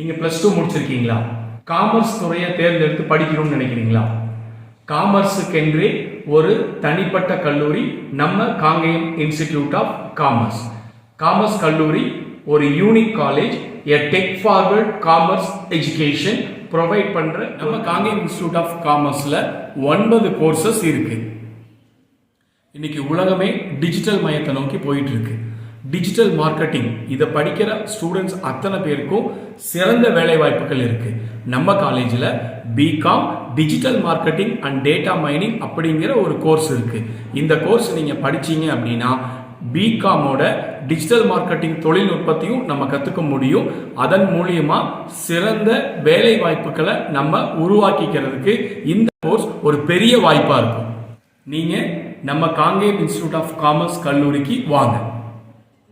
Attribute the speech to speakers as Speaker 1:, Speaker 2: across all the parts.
Speaker 1: நீங்கள் plus two முடிச்சிருக்கீங்களா? Commerce துறையை தேர்ந்தெடுத்து படிக்கணும்னு நினைக்கிறீங்களா? காமர்ஸுக்கென்றே ஒரு தனிப்பட்ட கல்லூரி நம்ம Kangeyam institute of commerce commerce கல்லூரி ஒரு unique college a tech forward commerce education provide பண்ணுற நம்ம காங்கேயம் இன்ஸ்டிடியூட் ஆஃப் காமர்ஸில் ஒன்பது கோர்சஸ் இருக்குது இன்னைக்கு உலகமே டிஜிட்டல் மயத்தை நோக்கி போயிட்டு டிஜிட்டல் மார்க்கெட்டிங் இதை படிக்கிற ஸ்டூடெண்ட்ஸ் அத்தனை பேருக்கும் சிறந்த வேலை வாய்ப்புகள் இருக்கு. நம்ம காலேஜில் BCom digital marketing and data mining அப்படிங்கிற ஒரு கோர்ஸ் இருக்கு. இந்த கோர்ஸ் நீங்கள் படிச்சீங்க அப்படின்னா பிகாமோட டிஜிட்டல் மார்க்கெட்டிங் தொழில்நுட்பத்தையும் நம்ம கற்றுக்க முடியும். அதன் மூலியமாக சிறந்த வேலை வாய்ப்புகளை நம்ம உருவாக்கிக்கிறதுக்கு இந்த கோர்ஸ் ஒரு பெரிய வாய்ப்பாக இருக்கும். நீங்கள் நம்ம காங்கேயம் இன்ஸ்டியூட் ஆஃப் காமர்ஸ் கல்லூரிக்கு வாங்க.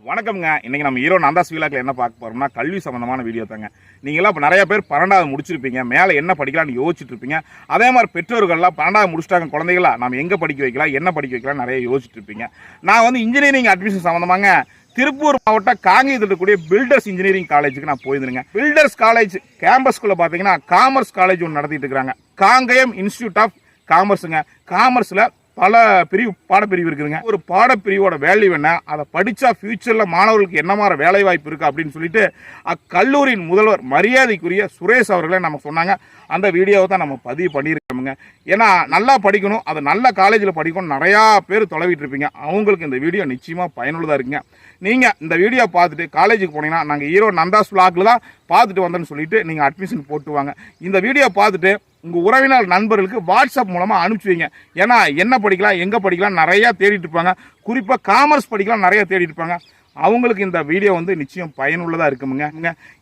Speaker 2: வணக்கம்ங்க. இன்றைக்கி நம்ம ஹீரோ நந்தாஸ் வீலாக்கில் என்ன பார்க்க போகிறோம்னா கல்வி சம்மந்தமான வீடியோ தாங்க. நீங்களாம் இப்போ நிறைய பேர் பன்னெண்டாவது முடிச்சிருப்பீங்க. மேலே என்ன படிக்கலாம்னு யோசிச்சுட்டு இருப்பீங்க. அதே மாதிரி பெற்றோர்கள்லாம் பன்னெண்டாவது முடிச்சிட்டாங்க குழந்தைகளா நம்ம எங்கே படிக்க வைக்கலாம் என்ன படிக்க வைக்கலாம் நிறைய யோசிச்சுட்டு இருப்பீங்க. நான் வந்து இன்ஜினியரிங் அட்மிஷன் சம்மந்தமாங்க திருப்பூர் மாவட்டம் காங்கேயத்தில் இருக்கக்கூடிய பில்டர்ஸ் இன்ஜினியரிங் காலேஜுக்கு நான் போயிருந்தேங்க பில்டர்ஸ் காலேஜ் கேம்பஸ்குள்ளே பார்த்தீங்கன்னா காமர்ஸ் காலேஜ் ஒன்று நடத்திட்டு இருக்கிறாங்க. காங்கேயம் இன்ஸ்டியூட் ஆஃப் காமர்ஸுங்க காமர்ஸில் பல பிரிவு பாடப்பிரிவு இருக்குதுங்க. ஒரு பாடப்பிரிவோட வேல்யூ என்ன? அதை படித்தா ஃபியூச்சரில் மாணவர்களுக்கு என்ன மாதிரி வேலை வாய்ப்பு இருக்குது அப்படின்னு சொல்லிட்டு அக்கல்லூரியின் முதல்வர் மரியாதைக்குரிய சுரேஷ் அவர்களே நம்ம சொன்னாங்க. அந்த வீடியோவை தான் நம்ம பதிவு பண்ணியிருக்கோமுங்க. ஏன்னா நல்லா படிக்கணும் அதை நல்ல காலேஜில் படிக்கணும் நிறையா பேர் தொலைவிட்டு இருப்பீங்க. அவங்களுக்கு இந்த வீடியோ நிச்சயமாக பயனுள்ளதாக இருக்குங்க. நீங்கள் இந்த வீடியோ பார்த்துட்டு காலேஜுக்கு போனீங்கன்னா நாங்கள் ஹீரோ நந்தாஸ் பிளாக்ல தான் பார்த்துட்டு வந்தேன்னு சொல்லிட்டு நீங்கள் அட்மிஷன் போட்டு வாங்க. இந்த வீடியோ பார்த்துட்டு உங்கள் உறவினர் நண்பர்களுக்கு வாட்ஸ்அப் மூலமாக அனுப்பிச்சி வைங்க. ஏன்னா என்ன படிக்கலாம் எங்கே படிக்கலாம் நிறையா தேடிட்டு இருப்பாங்க. குறிப்பாக காமர்ஸ் படிக்கலாம் நிறையா தேடிட்டு இருப்பாங்க. அவங்களுக்கு இந்த வீடியோ வந்து நிச்சயம் பயனுள்ளதாக இருக்குமுங்க.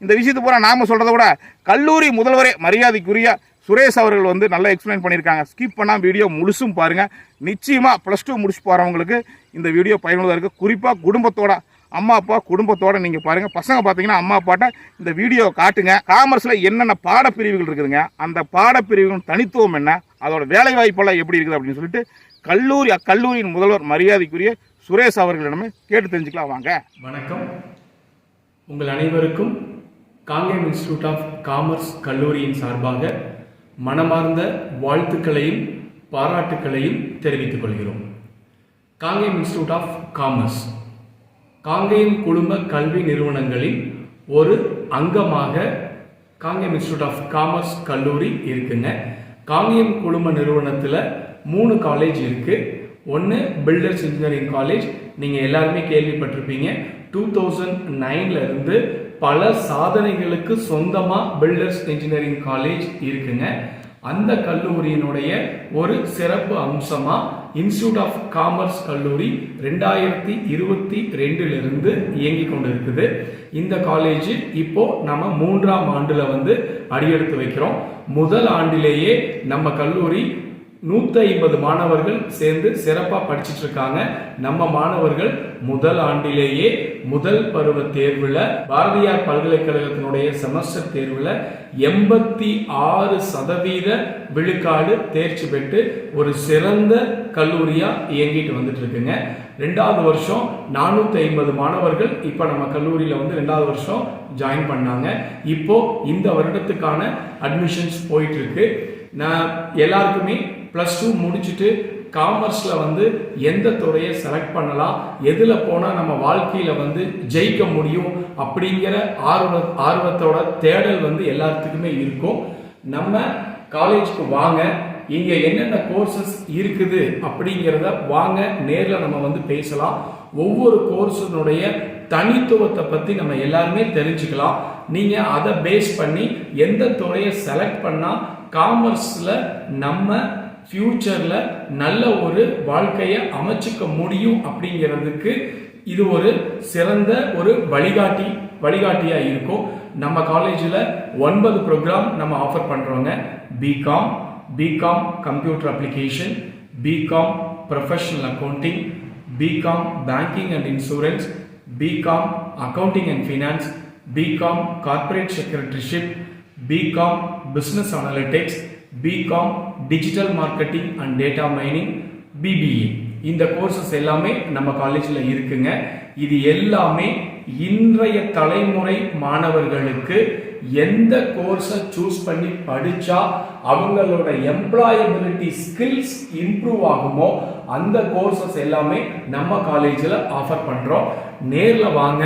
Speaker 2: இந்த விஷயத்தை பூரா நாம் சொல்கிறத விட கல்லூரி முதல்வரே மரியாதைக்குரிய சுரேஷ் அவர்கள் வந்து நல்லா எக்ஸ்பிளைன் பண்ணியிருக்காங்க. ஸ்கிப் பண்ணால் வீடியோ முழுசும் பாருங்கள் நிச்சயமாக ப்ளஸ் டூ முடிச்சு போகிறவங்களுக்கு இந்த வீடியோ பயனுள்ளதாக இருக்குது குறிப்பாக குடும்பத்தோட அம்மா அப்பா குடும்பத்தோடு நீங்கள் பாருங்கள் பசங்க பார்த்தீங்கன்னா அம்மா அப்பாட்ட இந்த வீடியோ காட்டுங்க. காமர்ஸில் என்னென்ன பாடப்பிரிவுகள் இருக்குதுங்க அந்த பாடப்பிரிவுகளின் தனித்துவம் என்ன அதோட வேலை வாய்ப்பெல்லாம் எப்படி இருக்குது அப்படின்னு சொல்லிட்டு கல்லூரி அக்கல்லூரியின் முதல்வர் மரியாதைக்குரிய சுரேஷ் அவர்களிடமே கேட்டு தெரிஞ்சுக்கலாம் வாங்க.
Speaker 1: வணக்கம். உங்கள் அனைவருக்கும் காங்கேயம் இன்ஸ்டியூட் ஆஃப் காமர்ஸ் கல்லூரியின் சார்பாக மனமார்ந்த வாழ்த்துக்களையும் பாராட்டுக்களையும் தெரிவித்துக் கொள்கிறோம். Kangeyam institute of commerce Kangeyam குழும கல்வி நிறுவனங்களின் ஒரு அங்கமாக காங்கேயம் இன்ஸ்டியூட் ஆஃப் காமர்ஸ் கல்லூரி இருக்குங்க. காங்கேயம் குழும நிறுவனத்தில் மூணு காலேஜ் இருக்கு. ஒன்று பில்டர்ஸ் இன்ஜினியரிங் காலேஜ் நீங்கள் எல்லாருமே கேள்விப்பட்டிருப்பீங்க. டூ தௌசண்ட் நைன்ல இருந்து பல சாதனைகளுக்கு சொந்தமாக பில்டர்ஸ் இன்ஜினியரிங் காலேஜ் இருக்குங்க. அந்த கல்லூரியினுடைய ஒரு சிறப்பு அம்சமாக இன்ஸ்டியூட் ஆஃப் காமர்ஸ் கல்லூரி ரெண்டாயிரத்தி இருபத்தி ரெண்டிலிருந்து இயங்கி கொண்டிருக்குது இந்த காலேஜ் இப்போ நம்ம மூன்றாம் ஆண்டுல வந்து அடியெடுத்து வைக்கிறோம். முதல் ஆண்டிலேயே நம்ம கல்லூரி நூற்றி ஐம்பது மாணவர்கள் சேர்ந்து சிறப்பாக படிச்சுட்டு இருக்காங்க நம்ம மாணவர்கள் முதல் ஆண்டிலேயே முதல் பருவ தேர்வில் பாரதியார் பல்கலைக்கழகத்தினுடைய செமஸ்டர் தேர்வில் எண்பத்தி ஆறு சதவீத விழுக்காடு தேர்ச்சி பெற்று ஒரு சிறந்த கல்லூரியாக இயங்கிட்டு வந்துட்டு இருக்குங்க ரெண்டாவது வருஷம் நானூற்றி ஐம்பது மாணவர்கள் இப்போ நம்ம கல்லூரியில் வந்து ரெண்டாவது வருஷம் ஜாயின் பண்ணாங்க. இப்போ இந்த வருடத்துக்கான அட்மிஷன்ஸ் போயிட்டு இருக்கு நான் எல்லாருக்குமே ப்ளஸ் டூ முடிச்சுட்டு காமர்ஸில் வந்து எந்த துறையை செலக்ட் பண்ணலாம் எதில் போனால் நம்ம வாழ்க்கையில் வந்து ஜெயிக்க முடியும் அப்படிங்கிற ஆர்வ ஆர்வத்தோட தேடல் வந்து எல்லாத்துக்குமே இருக்கும். நம்ம காலேஜுக்கு வாங்க இங்கே என்னென்ன கோர்சஸ் இருக்குது அப்படிங்கிறத வாங்க நேரில் நம்ம வந்து பேசலாம். ஒவ்வொரு கோர்ஸினுடைய தனித்துவத்தை பற்றி நம்ம எல்லாருமே தெரிஞ்சுக்கலாம். நீங்கள் அதை பேஸ் பண்ணி எந்த துறையை செலக்ட் பண்ணால் காமர்ஸில் நம்ம ஃப்யூச்சரில் நல்ல ஒரு வாழ்க்கையை அமைச்சிக்க முடியும் அப்படிங்கிறதுக்கு இது ஒரு சிறந்த ஒரு வழிகாட்டி வழிகாட்டியாக இருக்கும். நம்ம காலேஜில் ஒன்பது ப்ரோக்ராம் நம்ம ஆஃபர் பண்ணுறோங்க BCom BCom computer application BCom professional accounting BCom banking and insurance BCom accounting and finance BCom corporate secretaryship BCom business analytics BCom digital marketing and data mining BBA இந்த கோர்சஸ் எல்லாமே நம்ம காலேஜில் இருக்குங்க. இது எல்லாமே இன்றைய தலைமுறை மாணவர்களுக்கு எந்த கோர்ஸை சூஸ் பண்ணி படித்தா அவங்களோட எம்ப்ளாயபிலிட்டி ஸ்கில்ஸ் இம்ப்ரூவ் ஆகுமோ அந்த கோர்சஸ் எல்லாமே நம்ம காலேஜில் ஆஃபர் பண்ணுறோம் நேரில் வாங்க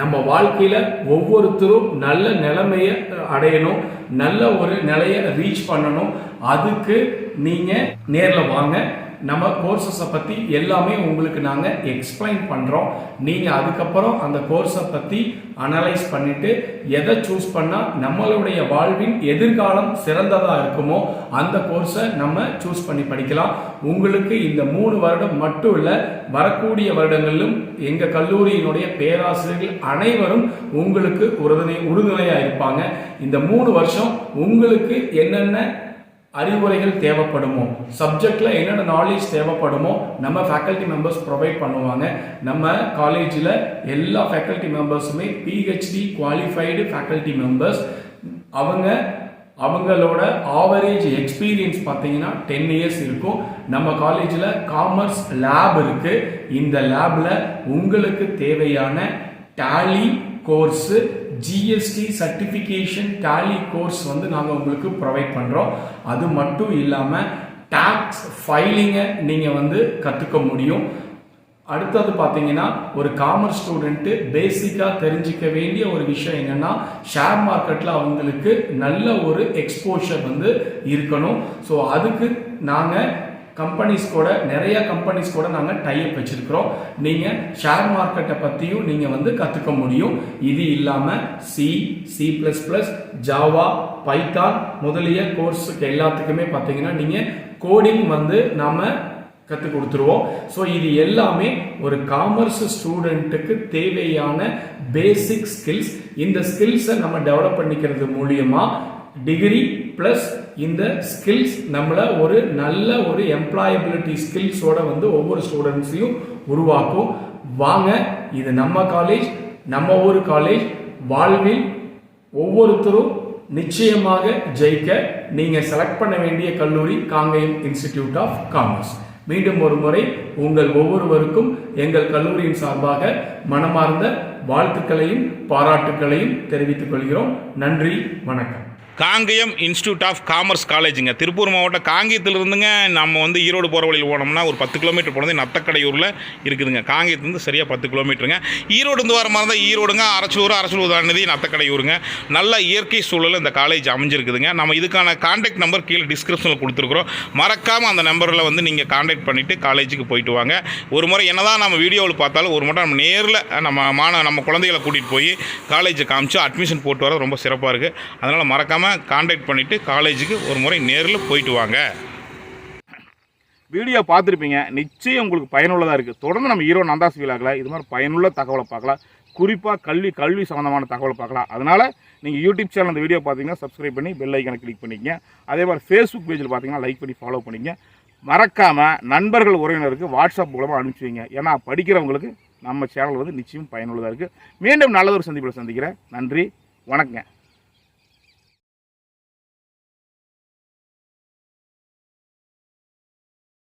Speaker 1: நம்ம வாழ்க்கையில் ஒவ்வொருத்தரும் நல்ல நிலைமையை அடையணும் நல்ல ஒரு நிலையை ரீச் பண்ணணும். அதுக்கு நீங்கள் நேரில் வாங்க. நம்ம கோர்சஸை பற்றி எல்லாமே உங்களுக்கு நாங்கள் எக்ஸ்பிளைன் பண்ணுறோம் நீங்கள் அதுக்கப்புறம் அந்த கோர்ஸை பற்றி அனலைஸ் பண்ணிவிட்டு எதை சூஸ் பண்ணால் நம்மளுடைய வாழ்வின் எதிர்காலம் சிறந்ததாக இருக்குமோ அந்த கோர்ஸை நம்ம சூஸ் பண்ணி படிக்கலாம். உங்களுக்கு இந்த மூணு வருடம் மட்டும் இல்லை வரக்கூடிய வருடங்களிலும் எங்கள் கல்லூரியினுடைய பேராசிரியர்கள் அனைவரும் உங்களுக்கு உறுதுணை உறுதுணையாக இருப்பாங்க. இந்த மூணு வருஷம் உங்களுக்கு என்னென்ன அறிவுரைகள் தேவைப்படுமோ? சப்ஜெக்டில் என்னென்ன நாலேஜ் தேவைப்படுமோ நம்ம ஃபேக்கல்ட்டி மெம்பர்ஸ் ப்ரொவைட் பண்ணுவாங்க. நம்ம காலேஜில் எல்லா ஃபேக்கல்ட்டி மெம்பர்ஸுமே பிஹெச்டி குவாலிஃபைடு ஃபேக்கல்ட்டி மெம்பர்ஸ் அவங்க அவங்களோட ஆவரேஜ் எக்ஸ்பீரியன்ஸ் பார்த்தீங்கன்னா டென் இயர்ஸ் இருக்கும். நம்ம காலேஜில் காமர்ஸ் லேப் இருக்குது இந்த லேபில் உங்களுக்கு தேவையான Tally course GST certification Tally course வந்து நாங்கள் உங்களுக்கு ப்ரொவைட் பண்ணுறோம் அது மட்டும் இல்லாமல் டேக்ஸ் ஃபைலிங்கை நீங்கள் வந்து கற்றுக்க முடியும். அடுத்தது பார்த்தீங்கன்னா ஒரு காமர்ஸ் ஸ்டூடெண்ட்டு பேசிக்காக தெரிஞ்சிக்க வேண்டிய ஒரு விஷயம் என்னென்னா ஷேர் மார்க்கெட்டில் அவங்களுக்கு நல்ல ஒரு எக்ஸ்போஷர் வந்து இருக்கணும். ஸோ அதுக்கு நாங்கள் கம்பெனிஸ் கூட நிறைய கம்பெனிஸ் கூட நாங்கள் டைப் வச்சிருக்கிறோம். நீங்கள் ஷேர் மார்க்கெட்டை பற்றியும் நீங்கள் வந்து கற்றுக்க முடியும். இது இல்லாமல் C C plus plus Java Python முதலிய கோர்ஸுக்கு எல்லாத்துக்குமே பார்த்தீங்கன்னா நீங்கள் கோடிங் வந்து நாம கற்றுக் கொடுத்துருவோம். ஸோ இது எல்லாமே ஒரு காமர்ஸ் ஸ்டூடெண்ட்டுக்கு தேவையான பேசிக் ஸ்கில்ஸ் இந்த ஸ்கில்ஸை நம்ம டெவலப் பண்ணிக்கிறது மூலியமாக டிகிரி ப்ளஸ் இந்த ஸ்கில்ஸ் நம்மளை ஒரு நல்ல ஒரு எம்ப்ளாயபிலிட்டி ஸ்கில்ஸோட வந்து ஒவ்வொரு ஸ்டூடெண்ட்ஸையும் உருவாக்கும். வாங்க இது நம்ம காலேஜ் நம்ம ஊர் காலேஜ் வாழ்வில் ஒவ்வொருத்தரும் நிச்சயமாக ஜெயிக்க நீங்கள் செலக்ட் பண்ண வேண்டிய கல்லூரி காங்கேயம் இன்ஸ்டிடியூட் ஆஃப் காமர்ஸ் மீண்டும் ஒரு முறை உங்கள் ஒவ்வொருவருக்கும் எங்கள் கல்லூரியின் சார்பாக மனமார்ந்த வாழ்த்துக்களையும் பாராட்டுக்களையும் தெரிவித்துக் கொள்கிறோம். நன்றி வணக்கம்.
Speaker 2: காங்கயம் இன்ஸ்டியூட் ஆஃப் காமர்ஸ் காலேஜுங்க. திருப்பூர் மாவட்டம் காங்கேயத்திலிருந்துங்க நம்ம வந்து ஈரோடு போகிற வழியில் போனோம்னா ஒரு பத்து கிலோமீட்டர் போனது நத்தக்கடையூரில் இருக்குதுங்க. காங்கேயத்துலேருந்து சரியாக பத்து கிலோமீட்டருங்க. ஈரோடு வர மாதிரி தான் ஈரோடுங்க அரசூர் அரச்சலூர் தாண்டினது நத்தக்கடையூருங்க. நல்ல இயற்கை சூழலில் இந்த காலேஜ் அமைஞ்சிருக்குதுங்க. நம்ம இதுக்கான காண்டாக்ட் நம்பர் கீழே டிஸ்கிரிப்ஷனில் கொடுத்துருக்குறோம். மறக்காமல் அந்த நம்பரில் வந்து நீங்கள் காண்டாக்ட் பண்ணிவிட்டு காலேஜுக்கு போயிட்டு வாங்க. ஒரு முறை என்னதான் நம்ம வீடியோவில் பார்த்தாலும் ஒரு முறை நம்ம நேரில் நம்ம மாணவ நம்ம குழந்தைகளை கூட்டிகிட்டு போய் காலேஜை காமிச்சு அட்மிஷன் போட்டு வர ரொம்ப சிறப்பாக இருக்குது அதனால் மறக்காமல் காண்டாக்ட் பண்ணிவிட்டு காலேஜுக்கு ஒரு முறை நேரில் போயிட்டு வாங்க. வீடியோ பார்த்துருப்பீங்க. நிச்சயம் உங்களுக்கு பயனுள்ளதாக இருக்குது தொடர்ந்து நம்ம ஹீரோ நந்தாஸ் விழாக்கில் இது மாதிரி பயனுள்ள தகவலை பார்க்கலாம். குறிப்பாக கல்வி கல்வி சம்மந்தமான தகவலை பார்க்கலாம். அதனால் நீங்கள் யூடியூப் சேனல் அந்த வீடியோ பார்த்தீங்கன்னா சப்ஸ்கிரைப் பண்ணி பெல் ஐக்கனை கிளிக் பண்ணிக்கங்க. அதே மாதிரி ஃபேஸ்புக் பேஜில் பார்த்தீங்கன்னா லைக் பண்ணி ஃபாலோ பண்ணிக்கங்க. மறக்காமல் நண்பர்கள் உறவினருக்கு வாட்ஸ்அப் மூலமாக அனுப்பிச்சி வைங்க. ஏன்னா படிக்கிறவங்களுக்கு நம்ம சேனல் வந்து நிச்சயம் பயனுள்ளதாக இருக்குது மீண்டும் நல்லதொரு சந்திப்பில் சந்திக்கிறேன். நன்றி வணக்கங்க.